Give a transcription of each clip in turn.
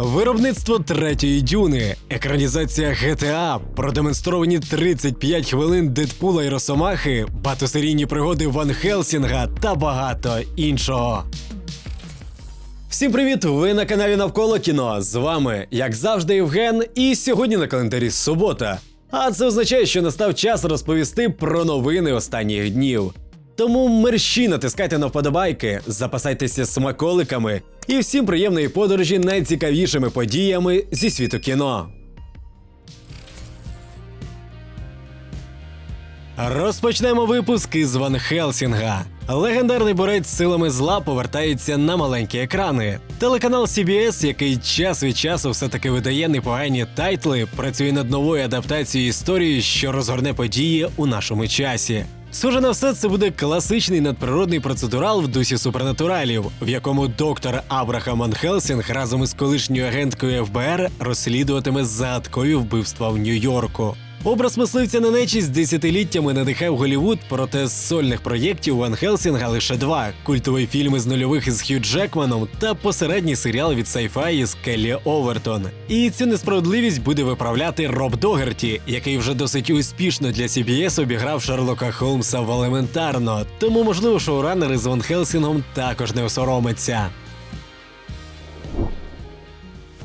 Виробництво третьої дюни, екранізація GTA, продемонстровані 35 хвилин Дедпула і Росомахи, багатосерійні пригоди Ван Хелсінга та багато іншого. Всім привіт! Ви на каналі Навколо кіно. З вами, як завжди, Євген, і сьогодні на календарі субота. А це означає, що настав час розповісти про новини останніх днів. Тому мерщі натискайте на вподобайки, запасайтеся смаколиками і всім приємної подорожі найцікавішими подіями зі світу кіно. Розпочнемо випуск із Ван Хелсінга. Легендарний борець з силами зла повертається на маленькі екрани. Телеканал CBS, який час від часу все-таки видає непогані тайтли, працює над новою адаптацією історії, що розгорне події у нашому часі. Схоже на все, це буде класичний надприродний процедурал в дусі супернатуралів, в якому доктор Абрахам Анхелсінг разом із колишньою агенткою ФБР розслідуватиме загадкові вбивства в Нью-Йорку. Образ мисливця на нечість десятиліттями надихав Голівуд, проте з сольних проєктів Ван Хелсінга лише два: культовий фільм із нульових із Хью Джекманом та посередній серіал від Sci-Fi із Келлі Овертон. І цю несправедливість буде виправляти Роб Догерті, який вже досить успішно для CBS обіграв Шерлока Холмса в елементарно. Тому можливо шоуранери з Ван Хелсінгом також не осоромиться.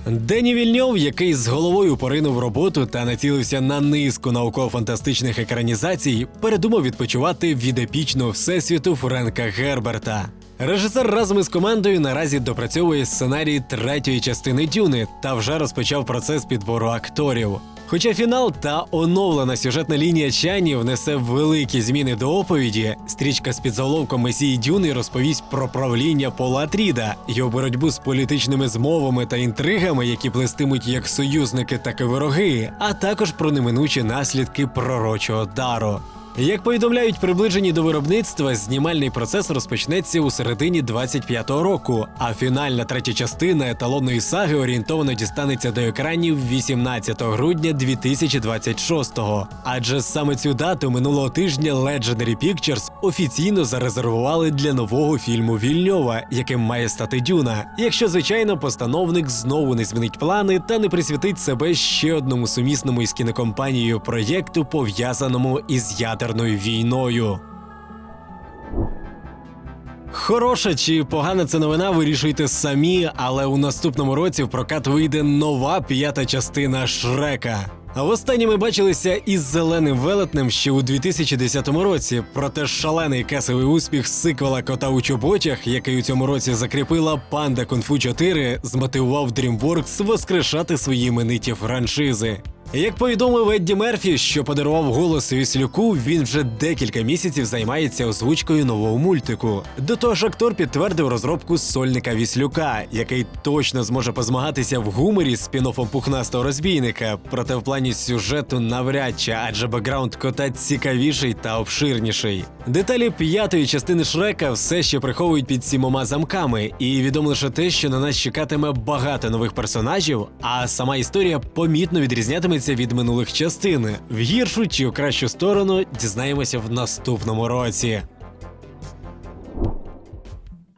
Дені Вільньов, який з головою поринув роботу та націлився на низку науково-фантастичних екранізацій, передумав відпочивати від епічного всесвіту Френка Герберта. Режисер разом із командою наразі допрацьовує сценарій третьої частини Дюни та вже розпочав процес підбору акторів. Хоча фінал та оновлена сюжетна лінія Чані внесе великі зміни до оповіді, стрічка з підзаголовком Месії Дюни розповість про правління Пола Атріда, його боротьбу з політичними змовами та інтригами, які плестимуть як союзники, так і вороги, а також про неминучі наслідки пророчого дару. Як повідомляють приближені до виробництва, знімальний процес розпочнеться у середині 25-го року, а фінальна третя частина еталонної саги орієнтовано дістанеться до екранів 18 грудня 2026-го. Адже саме цю дату минулого тижня Legendary Pictures офіційно зарезервували для нового фільму Вільньова, яким має стати Дюна. Якщо звичайно постановник знову не змінить плани та не присвятить себе ще одному сумісному із кінокомпанією проєкту, пов'язаному із ядерною війною. Хороша чи погана це новина, вирішуйте самі, але у наступному році в прокат вийде нова п'ята частина Шрека. А востаннє ми бачилися із зеленим велетнем ще у 2010 році. Проте шалений касовий успіх сиквела кота у чоботях, який у цьому році закріпила панда Кунг-Фу 4, змотивував DreamWorks воскрешати свої імениті франшизи. Як повідомив Едді Мерфі, що подарував голос Віслюку, він вже декілька місяців займається озвучкою нового мультику. До того ж, актор підтвердив розробку сольника Віслюка, який точно зможе позмагатися в гуморі з спін-оффом пухнастого розбійника. Проте в плані сюжету навряд чи, адже бекграунд кота цікавіший та обширніший. Деталі п'ятої частини Шрека все ще приховують під сімома замками, і відомо лише те, що на нас чекатиме багато нових персонажів, а сама історія помітно відрізнятиметься від минулих частин. В гіршу чи в кращу сторону дізнаємося в наступному році.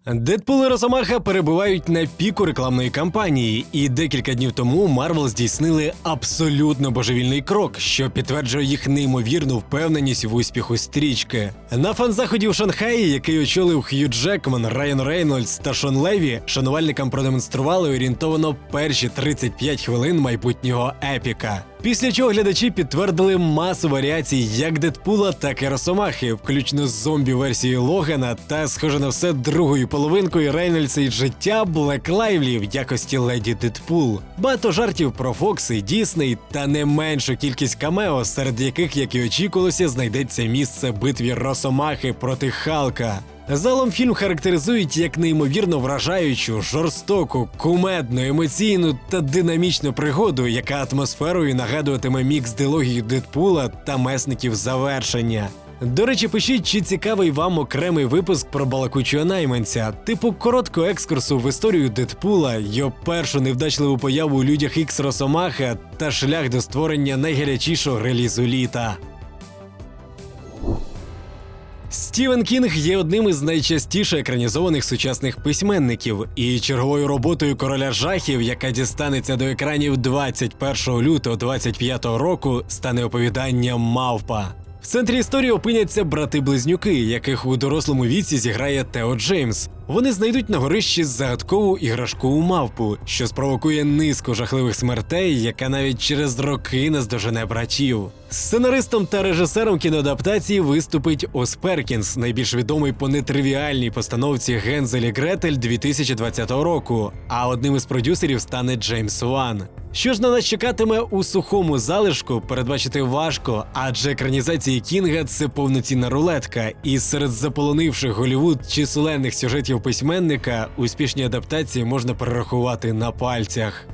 Дедпул і Росомаха перебувають на піку рекламної кампанії, і декілька днів тому Марвел здійснили абсолютно божевільний крок, що підтверджує їх неймовірну впевненість в успіху стрічки. На фан-заході в Шанхаї, який очолив Хью Джекман, Райан Рейнольдс та Шон Леві, шанувальникам продемонстрували орієнтовано перші 35 хвилин майбутнього епіка. Після чого глядачі підтвердили масу варіацій як Дедпула, так і Росомахи, включно з зомбі-версією Логана та, схоже на все, другою половинкою Рейнольдса і життя Блек Лайвлі в якості леді Дедпул. Багато жартів про Фокс і Дісней та не меншу кількість камео, серед яких, як і очікувалося, знайдеться місце битві Росомахи проти Халка. Залом фільм характеризують як неймовірно вражаючу, жорстоку, кумедну, емоційну та динамічну пригоду, яка атмосферою нагадуватиме мікс дилогії Дедпула та месників завершення. До речі, пишіть, чи цікавий вам окремий випуск про балакучого найманця, типу короткого екскурсу в історію Дедпула, його першу невдачливу появу у людях Ікс Росомаха та шлях до створення найгарячішого релізу літа. Стівен Кінг є одним із найчастіше екранізованих сучасних письменників, і черговою роботою короля жахів, яка дістанеться до екранів 21 лютого 25 року, стане оповідання Мавпа. В центрі історії опиняться брати-близнюки, яких у дорослому віці зіграє Тео Джеймс. Вони знайдуть на горищі загадкову іграшкову мавпу, що спровокує низку жахливих смертей, яка навіть через роки наздожене братів. Сценаристом та режисером кіноадаптації виступить Ос Перкінс, найбільш відомий по нетривіальній постановці Гензель і Гретель 2020 року. А одним із продюсерів стане Джеймс Ван. Що ж на нас чекатиме у сухому залишку, передбачити важко, адже екранізації Кінга це повноцінна рулетка, і серед заполонивших Голівуд численних сюжетів письменника успішні адаптації можна перерахувати на пальцях.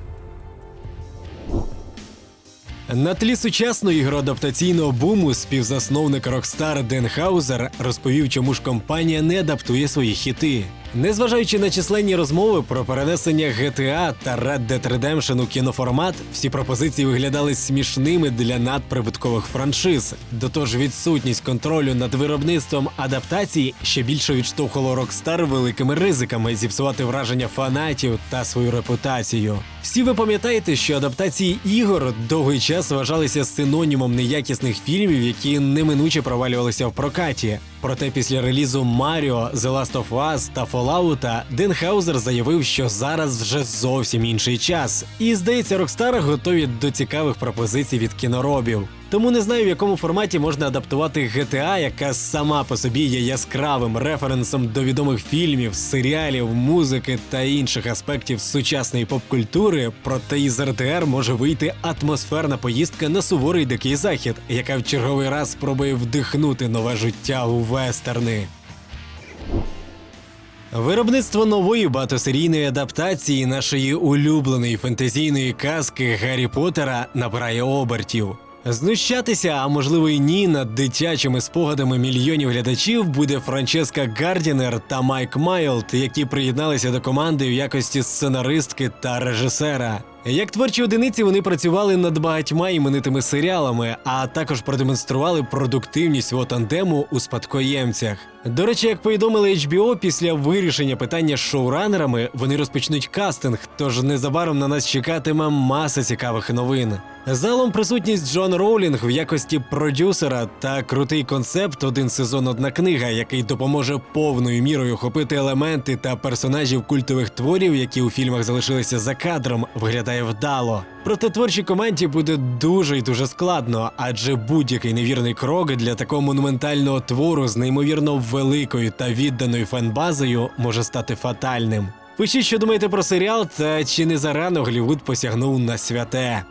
На тлі сучасної ігроадаптаційного буму співзасновник Rockstar Ден Хаузер розповів, чому ж компанія не адаптує свої хіти. Незважаючи на численні розмови про перенесення GTA та Red Dead Redemption у кіноформат, всі пропозиції виглядали смішними для надприбуткових франшиз. До того ж, відсутність контролю над виробництвом адаптацій ще більше відштовхувало Rockstar великими ризиками зіпсувати враження фанатів та свою репутацію. Всі ви пам'ятаєте, що адаптації ігор довгий час вважалися синонімом неякісних фільмів, які неминуче провалювалися в прокаті. Проте після релізу Маріо, The Last of Us та Fallout Ден Хаузер заявив, що зараз вже зовсім інший час. І здається, Rockstar готові до цікавих пропозицій від кіноробів. Тому не знаю, в якому форматі можна адаптувати GTA, яка сама по собі є яскравим референсом до відомих фільмів, серіалів, музики та інших аспектів сучасної поп-культури. Проте із РТР може вийти атмосферна поїздка на суворий дикий захід, яка в черговий раз спробує вдихнути нове життя у вестерни. Виробництво нової багатосерійної адаптації нашої улюбленої фентезійної казки Гаррі Поттера набирає обертів. Знущатися, а можливо й ні, над дитячими спогадами мільйонів глядачів буде Франческа Гардінер та Майк Майлд, які приєдналися до команди в якості сценаристки та режисера. Як творчі одиниці вони працювали над багатьма іменитими серіалами, а також продемонстрували продуктивність свого тандему у спадкоємцях. До речі, як повідомили HBO, після вирішення питання з шоуранерами вони розпочнуть кастинг, тож незабаром на нас чекатиме маса цікавих новин. Залом присутність Джон Роулінг в якості продюсера та крутий концепт один сезон одна книга, який допоможе повною мірою охопити елементи та персонажів культових творів, які у фільмах залишилися за кадром, виглядає вдало. Проте творчій команді буде дуже й дуже складно, адже будь-який невірний крок для такого монументального твору з неймовірно великою та відданою фанбазою може стати фатальним. Пишіть, що думаєте про серіал, та чи не зарано Голлівуд посягнув на святе.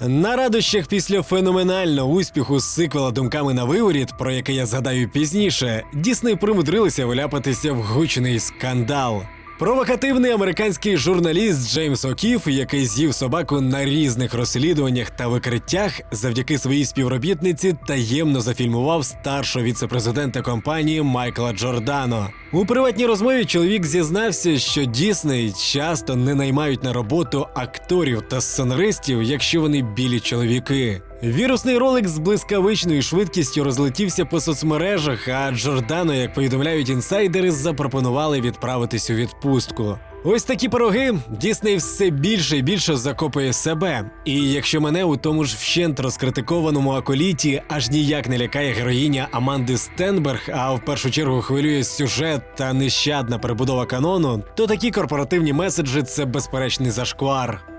На радощах після феноменального успіху з сиквела думками на виворіт, про який я згадаю пізніше, Дісней примудрилися вляпатися в гучний скандал. Провокативний американський журналіст Джеймс Окіф, який з'їв собаку на різних розслідуваннях та викриттях, завдяки своїй співробітниці таємно зафільмував старшого віцепрезидента компанії Майкла Джордано. У приватній розмові чоловік зізнався, що Дісней часто не наймають на роботу акторів та сценаристів, якщо вони білі чоловіки. Вірусний ролик з блискавичною швидкістю розлетівся по соцмережах, а Джордано, як повідомляють інсайдери, запропонували відправитись у відпустку. Ось такі пироги Дісней все більше і більше закопує себе. І якщо мене у тому ж вщент розкритикованому аколіті аж ніяк не лякає героїня Аманди Стенберг, а в першу чергу хвилює сюжет та нещадна перебудова канону, то такі корпоративні меседжі це безперечний зашквар.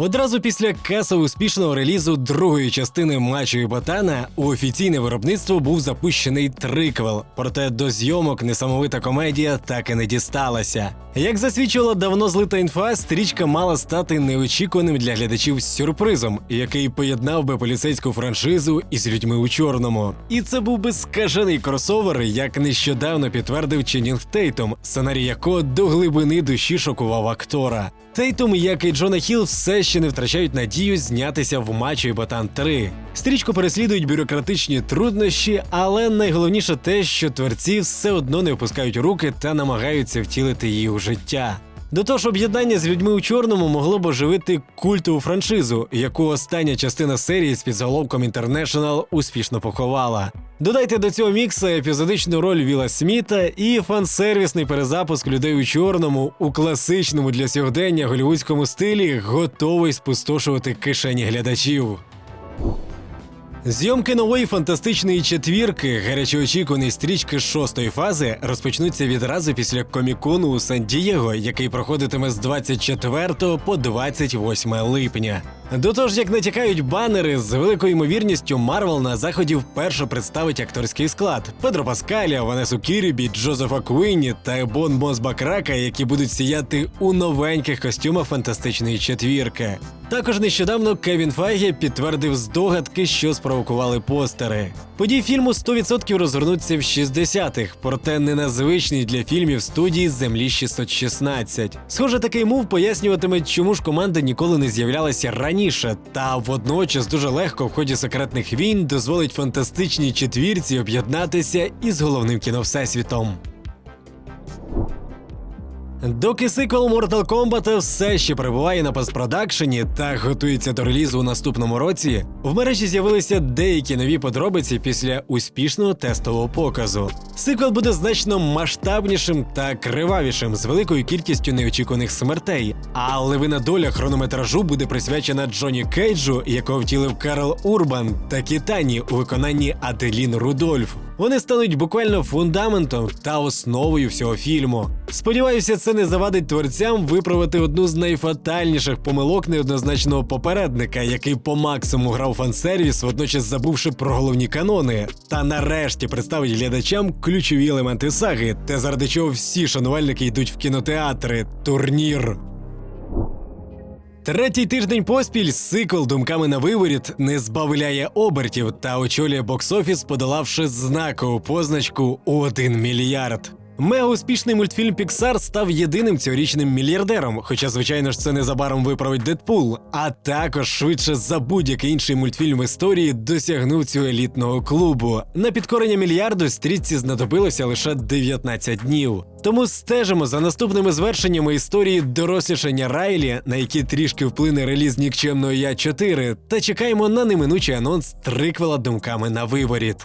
Одразу після касово успішного релізу другої частини младшої ботана у офіційне виробництво був запущений триквел. Проте до зйомок несамовита комедія так і не дісталася. Як засвідчила давно злита інфа, стрічка мала стати неочікуваним для глядачів сюрпризом, який поєднав би поліцейську франшизу із людьми у чорному. І це був би скажений кросовер, як нещодавно підтвердив Ченнінг Тейтом, сценарій якого до глибини душі шокував актора. Тейтум, як і Джона Хіл, все ще не втрачають надію знятися в матчі Ботан 3. Стрічку переслідують бюрократичні труднощі, але найголовніше те, що творці все одно не опускають руки та намагаються втілити її у життя. До того ж, об'єднання з людьми у чорному могло б оживити культову франшизу, яку остання частина серії з підзаголовком International успішно поховала. Додайте до цього мікса епізодичну роль Віла Сміта і фансервісний перезапуск людей у чорному у класичному для сьогодення голівудському стилі, готовий спустошувати кишені глядачів. Зйомки нової фантастичної четвірки, гарячоочікуваної стрічки шостої фази, розпочнуться відразу після комікону у Сан-Дієго, який проходитиме з 24 по 28 липня. До того ж, як натякають банери, з великою ймовірністю Марвел на заході вперше представить акторський склад Педро Паскаля, Ванесу Кірібі, Джозефа Куінні та Бон Мос Бакрака, які будуть сіяти у новеньких костюмах фантастичної четвірки. Також нещодавно Кевін Файге підтвердив здогадки, що спровокували постери. Події фільму 100% розгорнуться в 60-х, проте не на звичній для фільмів студії Землі 616. Схоже, такий мув пояснюватиме, чому ж команда ніколи не з'являлася раніше, та водночас дуже легко в ході секретних війн дозволить фантастичній четвірці об'єднатися із головним кіновсесвітом. Доки сиквел Mortal Kombat все ще перебуває на постпродакшені та готується до релізу у наступному році, в мережі з'явилися деякі нові подробиці після успішного тестового показу. Сиквел буде значно масштабнішим та кривавішим з великою кількістю неочікуваних смертей. А левина доля хронометражу буде присвячена Джоні Кейджу, якого втілив Карл Урбан, та Кітані у виконанні Аделін Рудольф. Вони стануть буквально фундаментом та основою всього фільму. Сподіваюся, це не завадить творцям виправити одну з найфатальніших помилок неоднозначного попередника, який по максимуму грав фансервіс, водночас забувши про головні канони. Та нарешті представить глядачам ключові елементи саги, те заради чого всі шанувальники йдуть в кінотеатри турнір. Третій тиждень поспіль сикл думками на виворіт не збавляє обертів та очолює бокс-офіс, подолавши знакову позначку у 1 мільярд. Мега успішний мультфільм Pixar став єдиним цьогорічним мільярдером, хоча, звичайно ж, це незабаром виправить Дедпул, а також швидше за будь-який інший мультфільм в історії досягнув цього елітного клубу. На підкорення мільярду стрічці знадобилося лише 19 днів. Тому стежимо за наступними звершеннями історії дорослішання Райлі, на які трішки вплине реліз нікчемного Я 4, та чекаємо на неминучий анонс триквела думками на виворіт.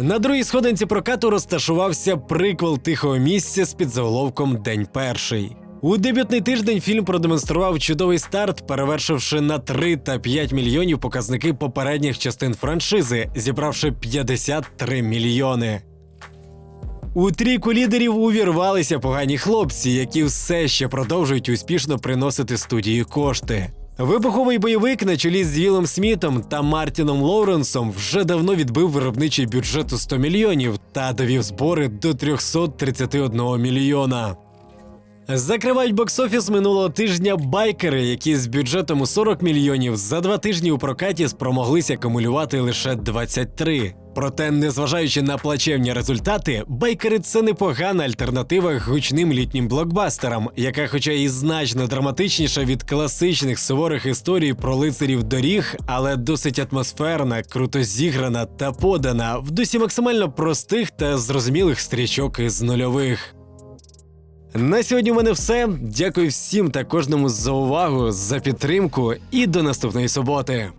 На другій сходинці прокату розташувався приквел тихого місця з підзаголовком День перший. У дебютний тиждень фільм продемонстрував чудовий старт, перевершивши на 3 та 5 мільйонів показники попередніх частин франшизи, зібравши 53 мільйони. У трійку лідерів увірвалися погані хлопці, які все ще продовжують успішно приносити студії кошти. Вибуховий бойовик на чолі з Вілом Смітом та Мартіном Лоуренсом вже давно відбив виробничий бюджет у 100 мільйонів та довів збори до 331 мільйона. Закривають бокс-офіс минулого тижня байкери, які з бюджетом у 40 мільйонів за два тижні у прокаті спромоглися акумулювати лише 23. Проте, незважаючи на плачевні результати, байкери це непогана альтернатива гучним літнім блокбастерам, яка, хоча і значно драматичніша від класичних суворих історій про лицарів доріг, але досить атмосферна, круто зіграна та подана в дусі максимально простих та зрозумілих стрічок із нульових. На сьогодні в мене все. Дякую всім та кожному за увагу, за підтримку і до наступної суботи.